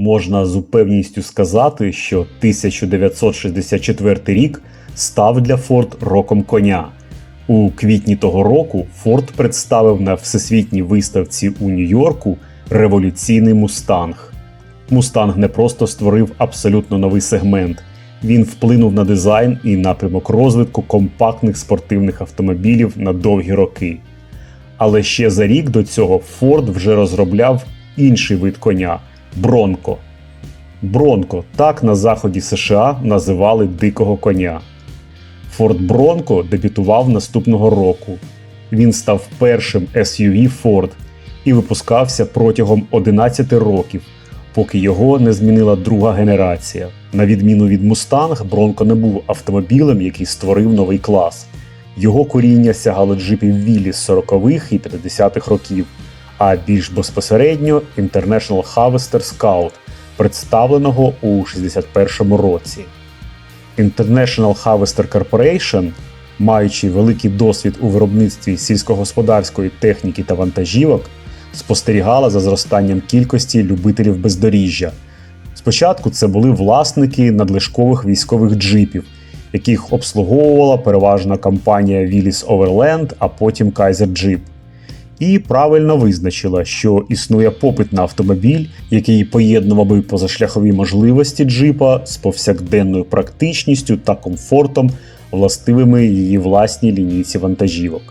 Можна з упевненістю сказати, що 1964 рік став для Ford роком коня. У квітні того року Ford представив на всесвітній виставці у Нью-Йорку революційний мустанг. Мустанг не просто створив абсолютно новий сегмент, він вплинув на дизайн і напрямок розвитку компактних спортивних автомобілів на довгі роки. Але ще за рік до цього Ford вже розробляв інший вид коня Бронко. Бронко так на заході США називали дикого коня. Ford Bronco дебютував наступного року. Він став першим SUV Ford і випускався протягом 11 років, поки його не змінила друга генерація. На відміну від Mustang, Bronco не був автомобілем, який створив новий клас. Його коріння сягало джипів Віллі з 40-х і 50-х років, а більш безпосередньо International Harvester Scout, представленого у 61-му році. International Harvester Corporation, маючи великий досвід у виробництві сільськогосподарської техніки та вантажівок, спостерігала за зростанням кількості любителів бездоріжжя. Спочатку це були власники надлишкових військових джипів, яких обслуговувала переважна компанія Willys Overland, а потім Kaiser Jeep. І правильно визначила, що існує попит на автомобіль, який поєднував би позашляхові можливості джипа з повсякденною практичністю та комфортом, властивими її власній лінійці вантажівок.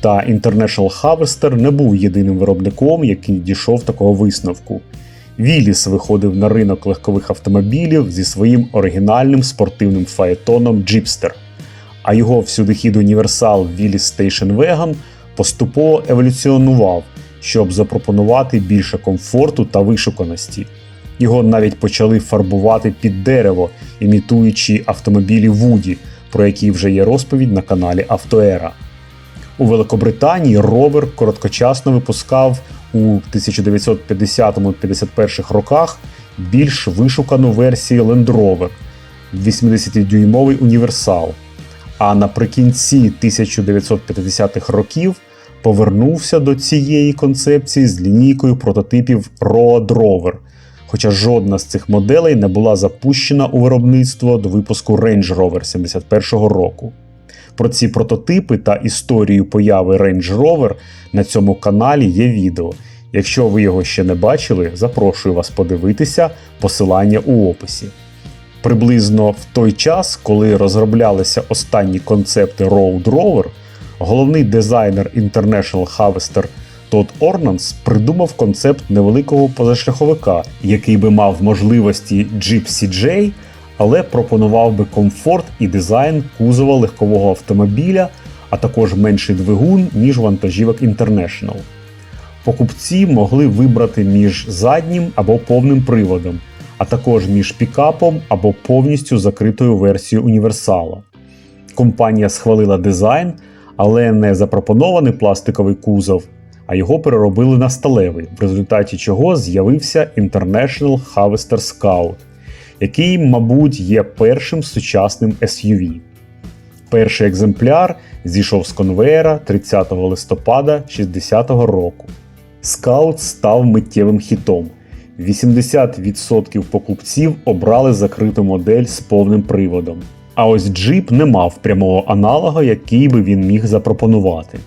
Та International Harvester не був єдиним виробником, який дійшов такого висновку. Віліс виходив на ринок легкових автомобілів зі своїм оригінальним спортивним фаетоном Jeepster, а його всюдихід універсал Willys Station Wagon поступово еволюціонував, щоб запропонувати більше комфорту та вишуканості. Його навіть почали фарбувати під дерево, імітуючи автомобілі Вуді, про які вже є розповідь на каналі Автоера. У Великобританії ровер короткочасно випускав у 1950-51 роках більш вишукану версію Land Rover 80-дюймовий універсал. А наприкінці 1950-х років повернувся до цієї концепції з лінійкою прототипів Road Rover, хоча жодна з цих моделей не була запущена у виробництво до випуску Range Rover 71 року. Про ці прототипи та історію появи Range Rover на цьому каналі є відео. Якщо ви його ще не бачили, запрошую вас подивитися посилання у описі. Приблизно в той час, коли розроблялися останні концепти Road Rover, головний дизайнер International Harvester Тодд Орнанс придумав концепт невеликого позашляховика, який би мав можливості Jeep CJ, але пропонував би комфорт і дизайн кузова легкового автомобіля, а також менший двигун, ніж вантажівок International. Покупці могли вибрати між заднім або повним приводом, а також між пікапом або повністю закритою версією універсала. Компанія схвалила дизайн, але не запропонований пластиковий кузов, а його переробили на сталевий, в результаті чого з'явився International Harvester Scout, який, мабуть, є першим сучасним SUV. Перший екземпляр зійшов з конвеєра 30 листопада 60-го року. Скаут став миттєвим хітом. 80% покупців обрали закриту модель з повним приводом. А ось джип не мав прямого аналога, який би він міг запропонувати.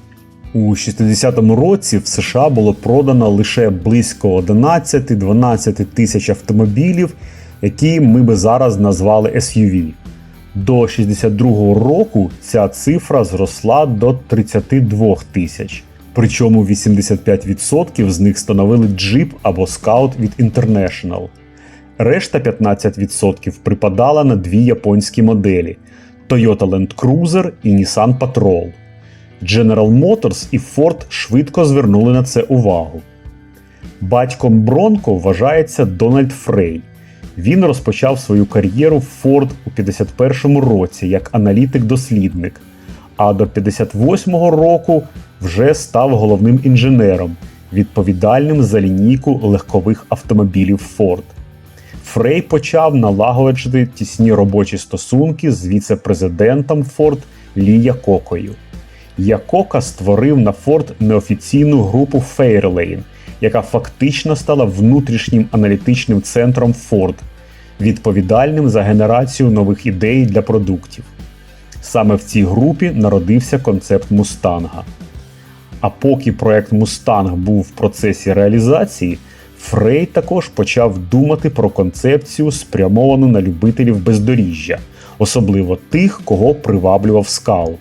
У 60-му році в США було продано лише близько 11-12 тисяч автомобілів, які ми би зараз назвали SUV. До 62-го року ця цифра зросла до 32 тисяч. Причому 85% з них становили Jeep або Scout від International. Решта 15% припадала на дві японські моделі Toyota Land Cruiser і Nissan Patrol. General Motors і Ford швидко звернули на це увагу. Батьком Бронко вважається Дональд Фрей. Він розпочав свою кар'єру в Ford у 51-му році як аналітик-дослідник, а до 58-го року вже став головним інженером, відповідальним за лінійку легкових автомобілів Ford. Фрей почав налагоджувати тісні робочі стосунки з віце-президентом Ford Лі Якокою. Якока створив на Ford неофіційну групу Fairlane, яка фактично стала внутрішнім аналітичним центром Ford, відповідальним за генерацію нових ідей для продуктів. Саме в цій групі народився концепт Мустанга. А поки проект Мустанг був в процесі реалізації, Фрей також почав думати про концепцію, спрямовану на любителів бездоріжжя, особливо тих, кого приваблював скаут.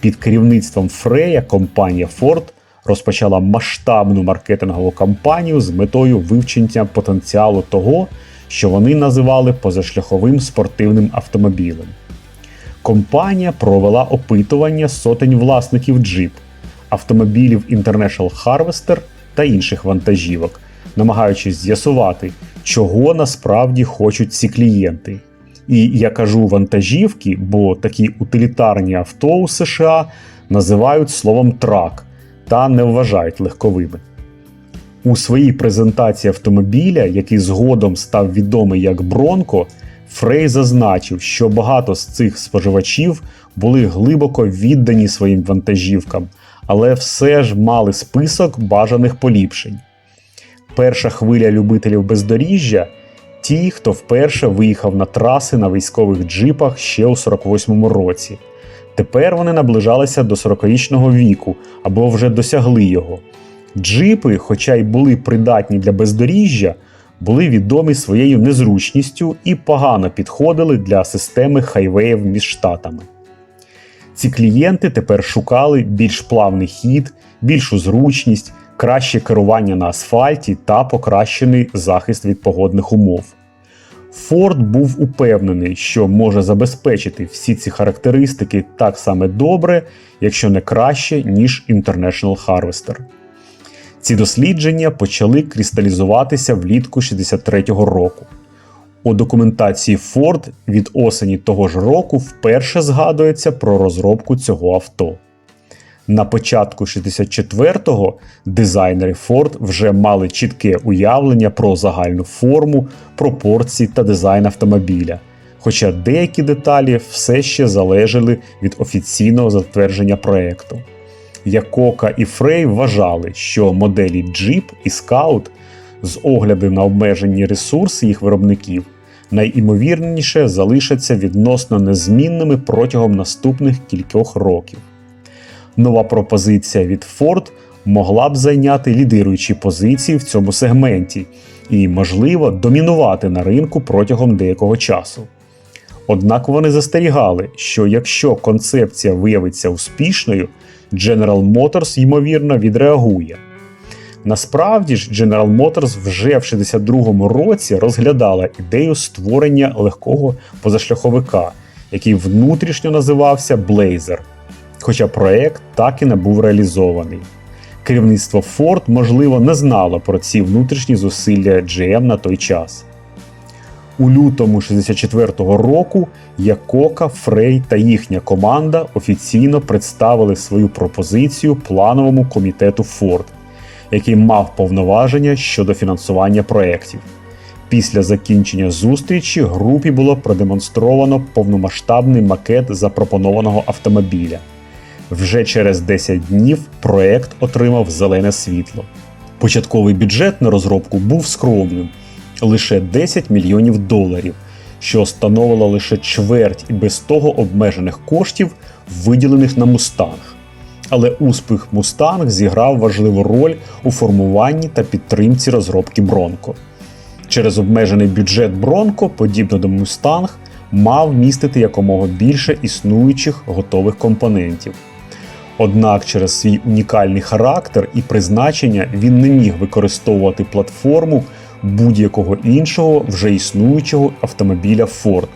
Під керівництвом Фрея компанія Ford розпочала масштабну маркетингову кампанію з метою вивчення потенціалу того, що вони називали позашляховим спортивним автомобілем. Компанія провела опитування сотень власників джип, автомобілів International Harvester та інших вантажівок, намагаючись з'ясувати, чого насправді хочуть ці клієнти. І я кажу вантажівки, бо такі утилітарні авто у США називають словом трак та не вважають легковими. У своїй презентації автомобіля, який згодом став відомий як Бронко, Фрей зазначив, що багато з цих споживачів були глибоко віддані своїм вантажівкам, але все ж мали список бажаних поліпшень. Перша хвиля любителів бездоріжжя ті, хто вперше виїхав на траси на військових джипах ще у 48-му році. Тепер вони наближалися до 40-річного віку або вже досягли його. Джипи, хоча й були придатні для бездоріжжя, були відомі своєю незручністю і погано підходили для системи хайвеїв між штатами. Ці клієнти тепер шукали більш плавний хід, більшу зручність, краще керування на асфальті та покращений захист від погодних умов. Форд був упевнений, що може забезпечити всі ці характеристики так само добре, якщо не краще, ніж International Harvester. Ці дослідження почали кристалізуватися влітку 63-го року. У документації Ford від осені того ж року вперше згадується про розробку цього авто. На початку 64-го дизайнери Ford вже мали чітке уявлення про загальну форму, пропорції та дизайн автомобіля, хоча деякі деталі все ще залежали від офіційного затвердження проекту. Якока і Фрей вважали, що моделі Jeep і Scout з огляду на обмежені ресурси їх виробників найімовірніше залишаться відносно незмінними протягом наступних кількох років. Нова пропозиція від Ford могла б зайняти лідируючі позиції в цьому сегменті і, можливо, домінувати на ринку протягом деякого часу. Однак вони застерігали, що якщо концепція виявиться успішною, General Motors ймовірно відреагує. Насправді ж, General Motors вже в 62-му році розглядала ідею створення легкого позашляховика, який внутрішньо називався Blazer, хоча проект так і не був реалізований. Керівництво Ford, можливо, не знало про ці внутрішні зусилля GM на той час. У лютому 64-го року Якока, Фрей та їхня команда офіційно представили свою пропозицію плановому комітету Ford, який мав повноваження щодо фінансування проєктів. Після закінчення зустрічі групі було продемонстровано повномасштабний макет запропонованого автомобіля. Вже через 10 днів проект отримав зелене світло. Початковий бюджет на розробку був скромним лише 10 мільйонів доларів, що становило лише чверть і без того обмежених коштів, виділених на Мустанг. Але успіх Мустанг зіграв важливу роль у формуванні та підтримці розробки Бронко. Через обмежений бюджет Бронко, подібно до Мустанг, мав містити якомога більше існуючих готових компонентів. Однак через свій унікальний характер і призначення він не міг використовувати платформу будь-якого іншого вже існуючого автомобіля Ford.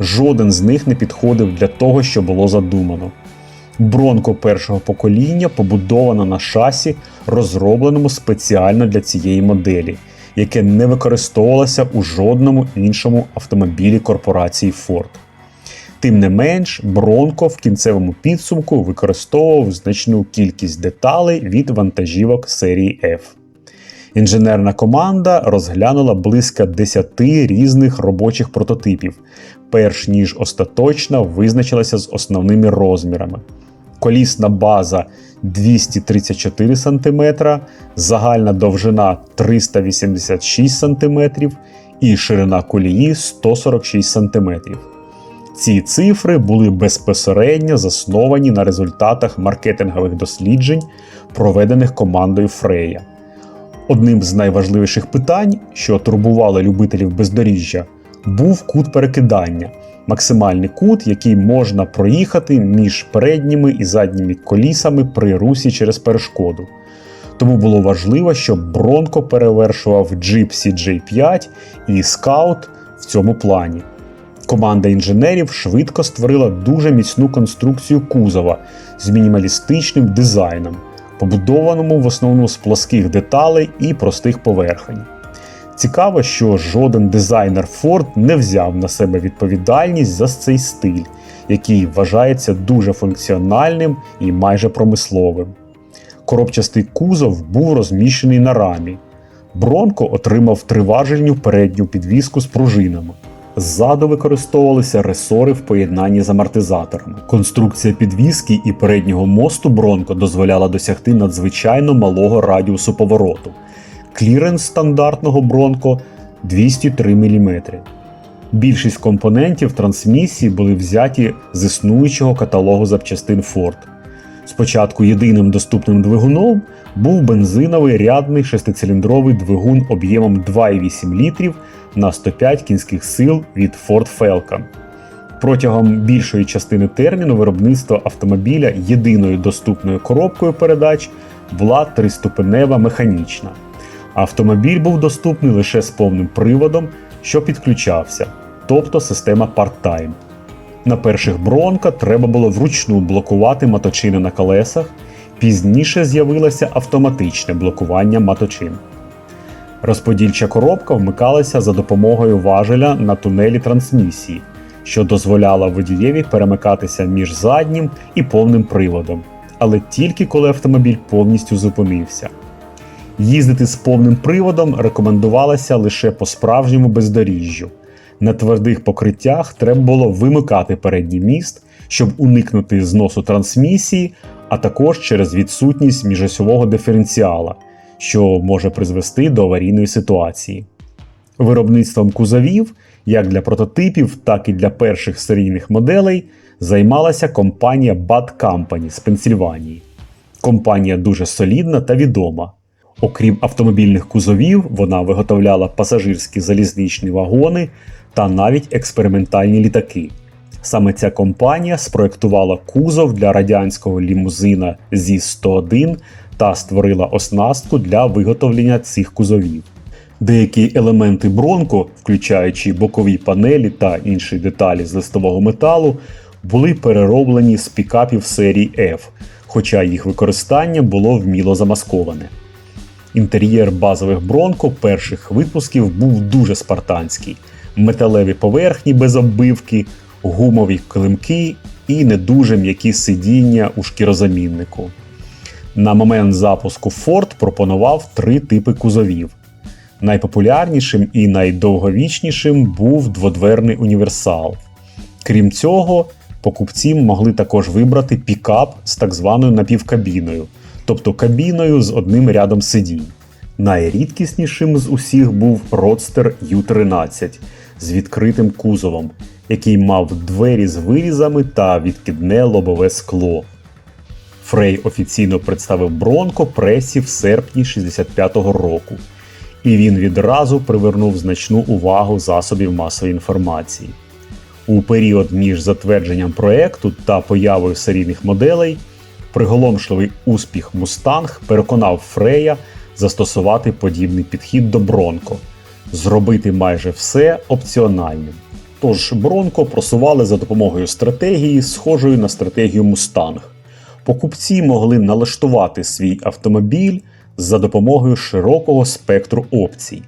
Жоден з них не підходив для того, що було задумано. Бронко першого покоління побудовано на шасі, розробленому спеціально для цієї моделі, яке не використовувалося у жодному іншому автомобілі корпорації Ford. Тим не менш, Бронко в кінцевому підсумку використовував значну кількість деталей від вантажівок серії F. Інженерна команда розглянула близько 10 різних робочих прототипів, перш ніж остаточно визначилася з основними розмірами. Колісна база 234 см, загальна довжина 386 см і ширина колії 146 см. Ці цифри були безпосередньо засновані на результатах маркетингових досліджень, проведених командою Фрея. Одним з найважливіших питань, що турбували любителів бездоріжжя, був кут перекидання, максимальний кут, який можна проїхати між передніми і задніми колісами при русі через перешкоду. Тому було важливо, щоб Бронко перевершував Jeep CJ5 і Scout в цьому плані. Команда інженерів швидко створила дуже міцну конструкцію кузова з мінімалістичним дизайном, побудованому в основному з плоских деталей і простих поверхень. Цікаво, що жоден дизайнер Ford не взяв на себе відповідальність за цей стиль, який вважається дуже функціональним і майже промисловим. Коробчастий кузов був розміщений на рамі. Бронко отримав триважельню передню підвіску з пружинами. Ззаду використовувалися ресори в поєднанні з амортизаторами. Конструкція підвіски і переднього мосту Бронко дозволяла досягти надзвичайно малого радіусу повороту. Кліренс стандартного Бронко 203 мм. Більшість компонентів трансмісії були взяті з існуючого каталогу запчастин Ford. Спочатку єдиним доступним двигуном був бензиновий рядний шестициліндровий двигун об'ємом 2,8 літрів на 105 кінських сил від Ford Falcon. Протягом більшої частини терміну виробництва автомобіля єдиною доступною коробкою передач була триступенева механічна. Автомобіль був доступний лише з повним приводом, що підключався, тобто система part-time. На перших бронка треба було вручну блокувати моточини на колесах, пізніше з'явилося автоматичне блокування моточин. Розподільча коробка вмикалася за допомогою важеля на тунелі трансмісії, що дозволяла водієві перемикатися між заднім і повним приводом, але тільки коли автомобіль повністю зупинився. Їздити з повним приводом рекомендувалося лише по справжньому бездоріжжю. На твердих покриттях треба було вимикати передній міст, щоб уникнути зносу трансмісії, а також через відсутність міжосьового диференціала, що може призвести до аварійної ситуації. Виробництвом кузовів, як для прототипів, так і для перших серійних моделей, займалася компанія Bad Company з Пенсільванії. Компанія дуже солідна та відома. Окрім автомобільних кузовів, вона виготовляла пасажирські залізничні вагони та навіть експериментальні літаки. Саме ця компанія спроектувала кузов для радянського лімузина ЗІС-101 та створила оснастку для виготовлення цих кузовів. Деякі елементи бронко, включаючи бокові панелі та інші деталі з листового металу, були перероблені з пікапів серії F, хоча їх використання було вміло замасковане. Інтер'єр базових бронко перших випусків був дуже спартанський: металеві поверхні без оббивки, гумові килимки і не дуже м'які сидіння у шкірозаміннику. На момент запуску Ford пропонував три типи кузовів. Найпопулярнішим і найдовговічнішим був дводверний універсал. Крім цього, покупці могли також вибрати пікап з так званою напівкабіною, тобто кабіною з одним рядом сидінь. Найрідкіснішим з усіх був Roadster U13 з відкритим кузовом, який мав двері з вирізами та відкидне лобове скло. Фрей офіційно представив Бронко пресі в серпні 65-го року, і він відразу привернув значну увагу засобів масової інформації. У період між затвердженням проекту та появою серійних моделей приголомшливий успіх Мустанг переконав Фрея застосувати подібний підхід до Бронко, зробити майже все опціональним. Тож Бронко просували за допомогою стратегії, схожої на стратегію Мустанг. Покупці могли налаштувати свій автомобіль за допомогою широкого спектру опцій.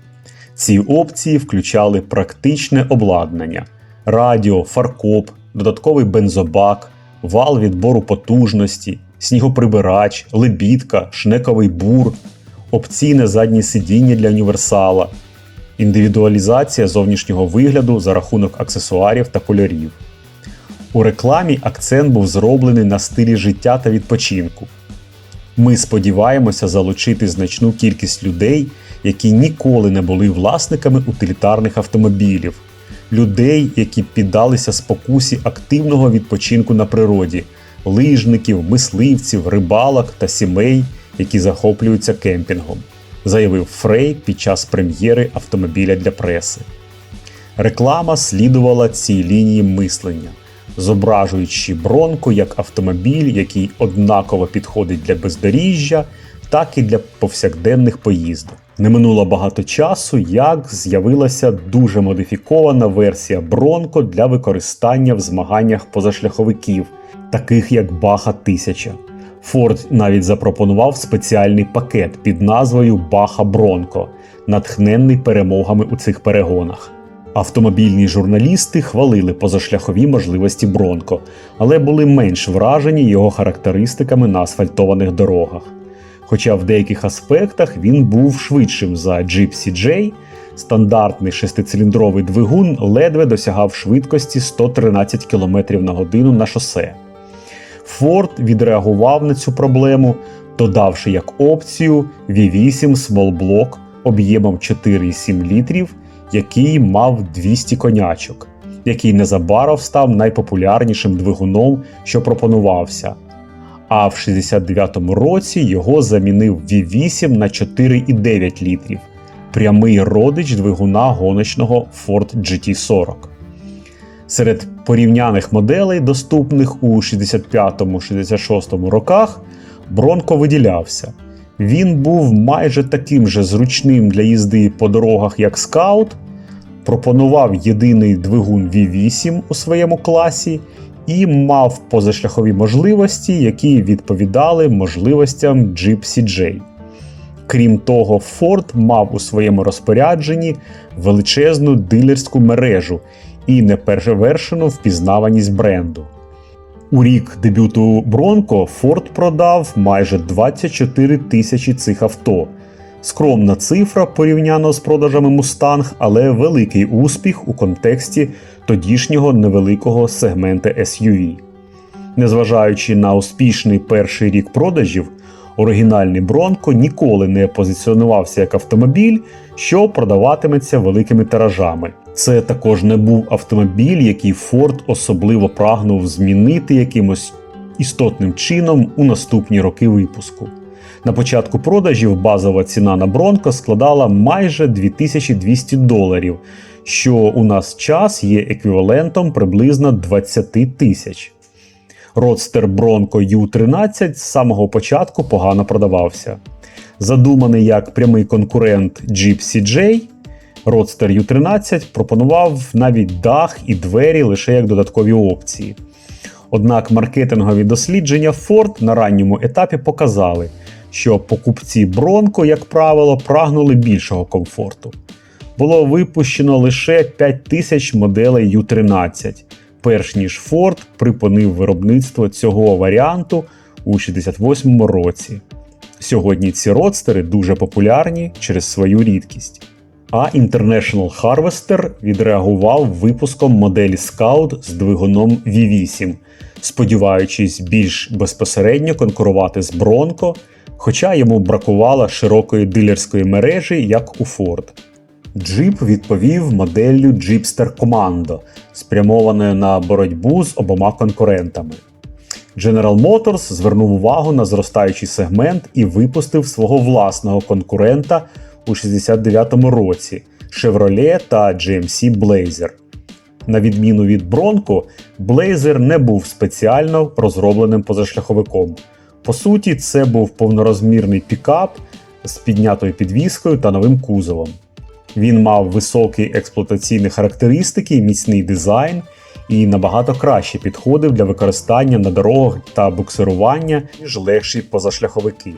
Ці опції включали практичне обладнання, радіо, фаркоп, додатковий бензобак, вал відбору потужності, снігоприбирач, лебідка, шнековий бур, опційне заднє сидіння для універсала, індивідуалізація зовнішнього вигляду за рахунок аксесуарів та кольорів. У рекламі акцент був зроблений на стилі життя та відпочинку. Ми сподіваємося залучити значну кількість людей, які ніколи не були власниками утилітарних автомобілів, людей, які піддалися спокусі активного відпочинку на природі, лижників, мисливців, рибалок та сімей, які захоплюються кемпінгом, заявив Фрей під час прем'єри автомобіля для преси. Реклама слідувала цій лінії мислення, зображуючи бронко як автомобіль, який однаково підходить для бездоріжжя, так і для повсякденних поїздок. Не минуло багато часу, як з'явилася дуже модифікована версія Бронко для використання в змаганнях позашляховиків, таких як Баха 1000. Форд навіть запропонував спеціальний пакет під назвою Баха Бронко, натхненний перемогами у цих перегонах. Автомобільні журналісти хвалили позашляхові можливості Бронко, але були менш вражені його характеристиками на асфальтованих дорогах. Хоча в деяких аспектах він був швидшим за Jeep CJ, стандартний шестициліндровий двигун ледве досягав швидкості 113 км на годину на шосе. Форд відреагував на цю проблему, додавши як опцію V8 Small Block об'ємом 4,7 літрів, який мав 200 конячок, який незабаром став найпопулярнішим двигуном, що пропонувався. А в 69-му році його замінив V8 на 4,9 літрів, прямий родич двигуна гоночного Ford GT40. Серед порівняних моделей, доступних у 65-66 роках, Бронко виділявся. Він був майже таким же зручним для їзди по дорогах, як Scout, пропонував єдиний двигун V8 у своєму класі і мав позашляхові можливості, які відповідали можливостям Jeep CJ. Крім того, Ford мав у своєму розпорядженні величезну дилерську мережу і неперевершену впізнаваність бренду. У рік дебюту Бронко Ford продав майже 24 тисячі цих авто. Скромна цифра порівняно з продажами Mustang, але великий успіх у контексті тодішнього невеликого сегмента SUV. Незважаючи на успішний перший рік продажів, оригінальний Бронко ніколи не позиціонувався як автомобіль, що продаватиметься великими тиражами. Це також не був автомобіль, який Форд особливо прагнув змінити якимось істотним чином у наступні роки випуску. На початку продажів базова ціна на Бронко складала майже 2200 доларів, що у нас час є еквівалентом приблизно 20 тисяч. Родстер Bronco U13 з самого початку погано продавався. Задуманий як прямий конкурент Jeep CJ, Roadster U13 пропонував навіть дах і двері лише як додаткові опції. Однак маркетингові дослідження Ford на ранньому етапі показали, що покупці Bronco, як правило, прагнули більшого комфорту. Було випущено лише 5000 моделей U13, перш ніж Ford припинив виробництво цього варіанту у 68 році. Сьогодні ці родстери дуже популярні через свою рідкість. А International Harvester відреагував випуском моделі Scout з двигуном V8, сподіваючись більш безпосередньо конкурувати з Bronco, хоча йому бракувало широкої дилерської мережі, як у Ford. Jeep відповів моделлю Jeepster Commando, спрямованою на боротьбу з обома конкурентами. General Motors звернув увагу на зростаючий сегмент і випустив свого власного конкурента у 69-му році Chevrolet та GMC Blazer. На відміну від Bronco, Blazer не був спеціально розробленим позашляховиком. По суті, це був повнорозмірний пікап з піднятою підвіскою та новим кузовом. Він мав високі експлуатаційні характеристики, міцний дизайн і набагато краще підходив для використання на дорогах та буксирування, ніж легші позашляховики.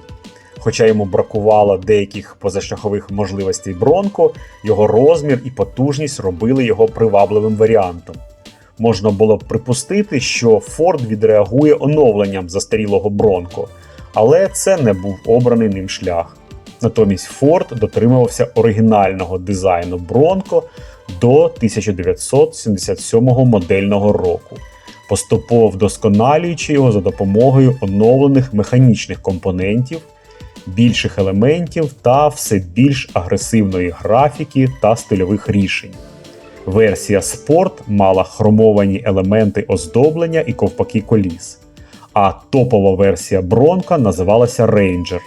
Хоча йому бракувало деяких позашляхових можливостей Бронко, його розмір і потужність робили його привабливим варіантом. Можна було б припустити, що Ford відреагує оновленням застарілого Бронко, але це не був обраний ним шлях. Натомість Ford дотримувався оригінального дизайну Бронко до 1977 модельного року. поступово вдосконалюючи його за допомогою оновлених механічних компонентів, більших елементів та все більш агресивної графіки та стильових рішень. Версія Sport мала хромовані елементи оздоблення і ковпаки коліс, а топова версія Bronco називалася Ranger.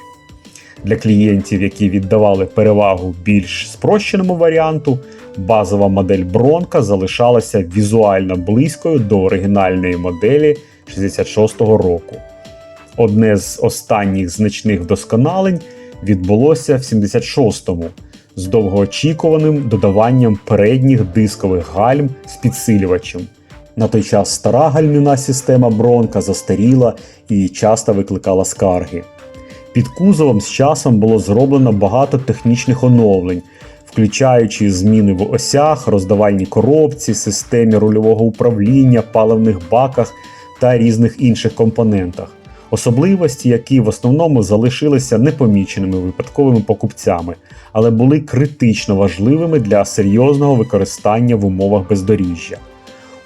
Для клієнтів, які віддавали перевагу більш спрощеному варіанту, базова модель Bronco залишалася візуально близькою до оригінальної моделі 66-го року. Одне з останніх значних вдосконалень відбулося в 76-му з довгоочікуваним додаванням передніх дискових гальм з підсилювачем. На той час стара гальмівна система Бронка застаріла і часто викликала скарги. Під кузовом з часом було зроблено багато технічних оновлень, включаючи зміни в осях, роздавальній коробці, системі рульового управління, паливних баках та різних інших компонентах. Особливості, які в основному залишилися непоміченими випадковими покупцями, але були критично важливими для серйозного використання в умовах бездоріжжя.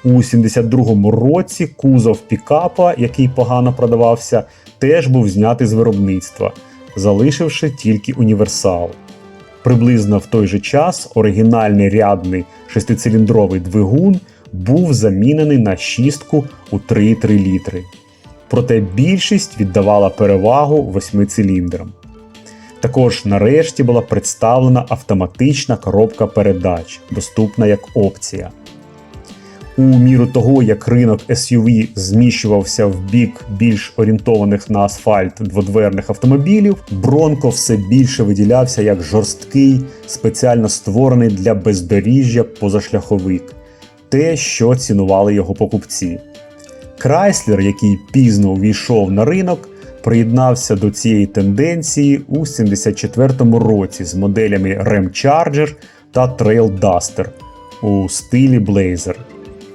У 72-му році кузов пікапа, який погано продавався, теж був знятий з виробництва, залишивши тільки універсал. Приблизно в той же час оригінальний рядний шестициліндровий двигун був замінений на шістку у 3,3 літри. Проте більшість віддавала перевагу восьмициліндрам. Також нарешті була представлена автоматична коробка передач, доступна як опція. У міру того, як ринок SUV зміщувався в бік більш орієнтованих на асфальт дводверних автомобілів, Бронко все більше виділявся як жорсткий, спеціально створений для бездоріжжя позашляховик, те, що цінували його покупці. Крайслер, який пізно увійшов на ринок, приєднався до цієї тенденції у 74-му році з моделями Ram Charger та Trail Duster у стилі Blazer.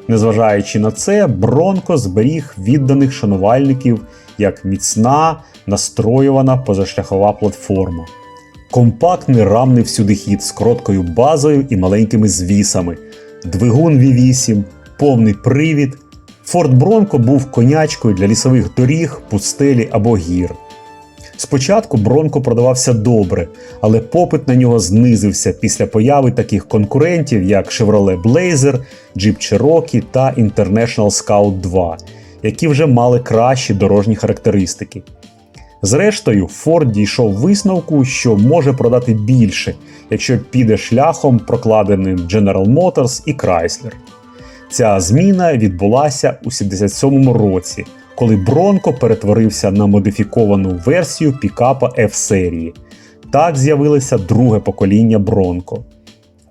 Незважаючи на це, Бронко зберіг відданих шанувальників як міцна, настроювана позашляхова платформа. Компактний рамний всюдихід з короткою базою і маленькими звісами, двигун V8, повний привід. Форт Бронко був конячкою для лісових доріг, пустелі або гір. Спочатку Бронко продавався добре, але попит на нього знизився після появи таких конкурентів, як Chevrolet Blazer, Jeep Cherokee та International Scout 2, які вже мали кращі дорожні характеристики. Зрештою, Ford дійшов висновку, що може продати більше, якщо піде шляхом, прокладеним General Motors і Chrysler. Ця зміна відбулася у 77-му році, коли Бронко перетворився на модифіковану версію пікапа F-серії. Так з'явилося друге покоління Бронко.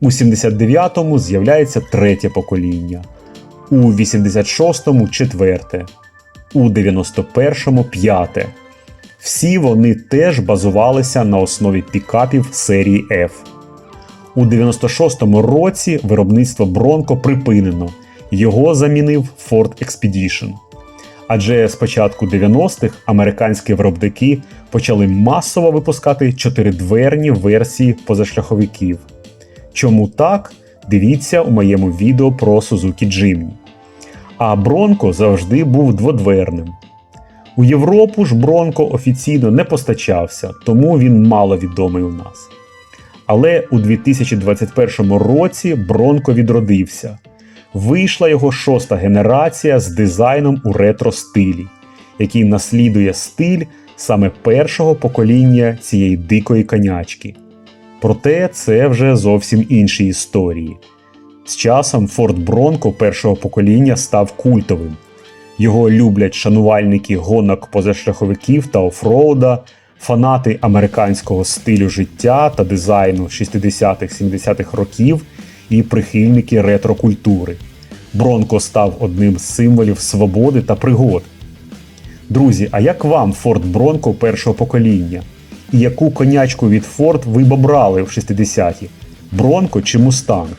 У 79-му з'являється третє покоління, у 86-му четверте, у 91-му п'яте. Всі вони теж базувалися на основі пікапів серії F. У 96-му році виробництво Бронко припинено, його замінив Ford Expedition. Адже з початку 90-х американські виробники почали масово випускати чотиридверні версії позашляховиків. Чому так? Дивіться у моєму відео про Suzuki Jimny. А Бронко завжди був дводверним. У Європу ж Бронко офіційно не постачався, тому він мало відомий у нас. Але у 2021 році Бронко відродився. Вийшла його шоста генерація з дизайном у ретро стилі, який наслідує стиль саме першого покоління цієї дикої конячки. Проте це вже зовсім інші історії. З часом Ford Bronco першого покоління став культовим. Його люблять шанувальники гонок позашляховиків та офроуда, фанати американського стилю життя та дизайну 60-70-х років і прихильники ретро-культури. Бронко став одним з символів свободи та пригод. Друзі, а як вам Ford Bronco першого покоління? І яку конячку від Ford ви б обрали в 60-ті? Бронко чи Мустанг?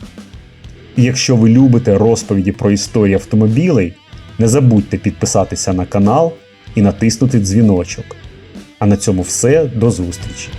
І якщо ви любите розповіді про історію автомобілей, не забудьте підписатися на канал і натиснути дзвіночок. А на цьому все, до зустрічі!